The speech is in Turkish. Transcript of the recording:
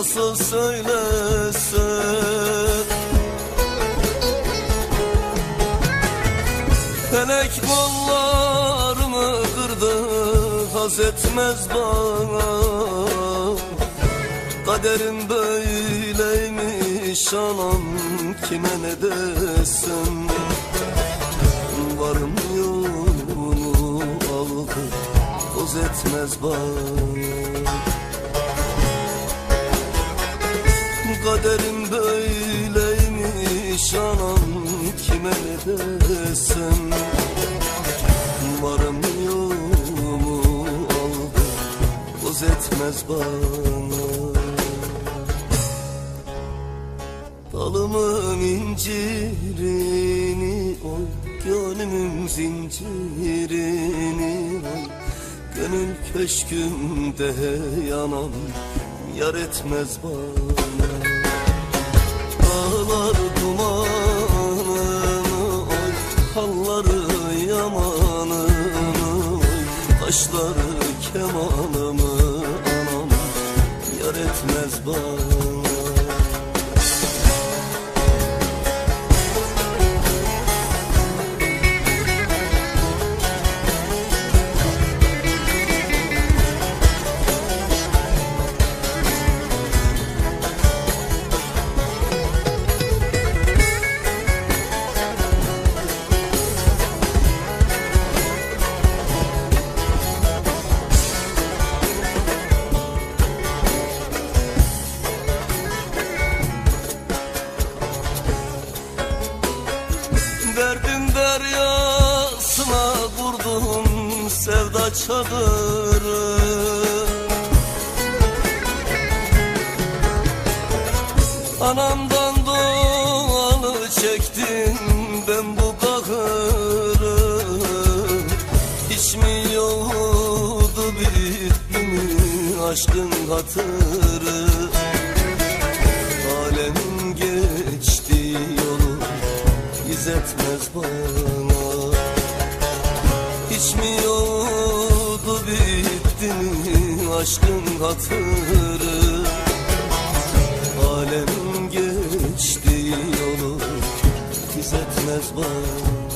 nasıl söylesem Felek kollarımı kırdı haz etmez bana. Kaderim böyleymiş anam kime ne desem Varım yoğunu aldı toz etmez bana Kaderim böyleymiş anam kime ne desem. Varım yoğumu aldı toz etmez bana. Dalımın incirini oy Gönlümün zincirini oy. Gönül köşkümde yanan Yar etmez bana Dağlar dumanını oy Halları yamanını oy Kaşları kemanımı anam Yar etmez bana çadırı Anamdan doğanı çektim ben bu mi yoktu bitti mi aşkın hatırı. Alem geçti yolu İzzetmez bana. Hiç aşkın hatırı. Alem geçti yolu İzzetmez bana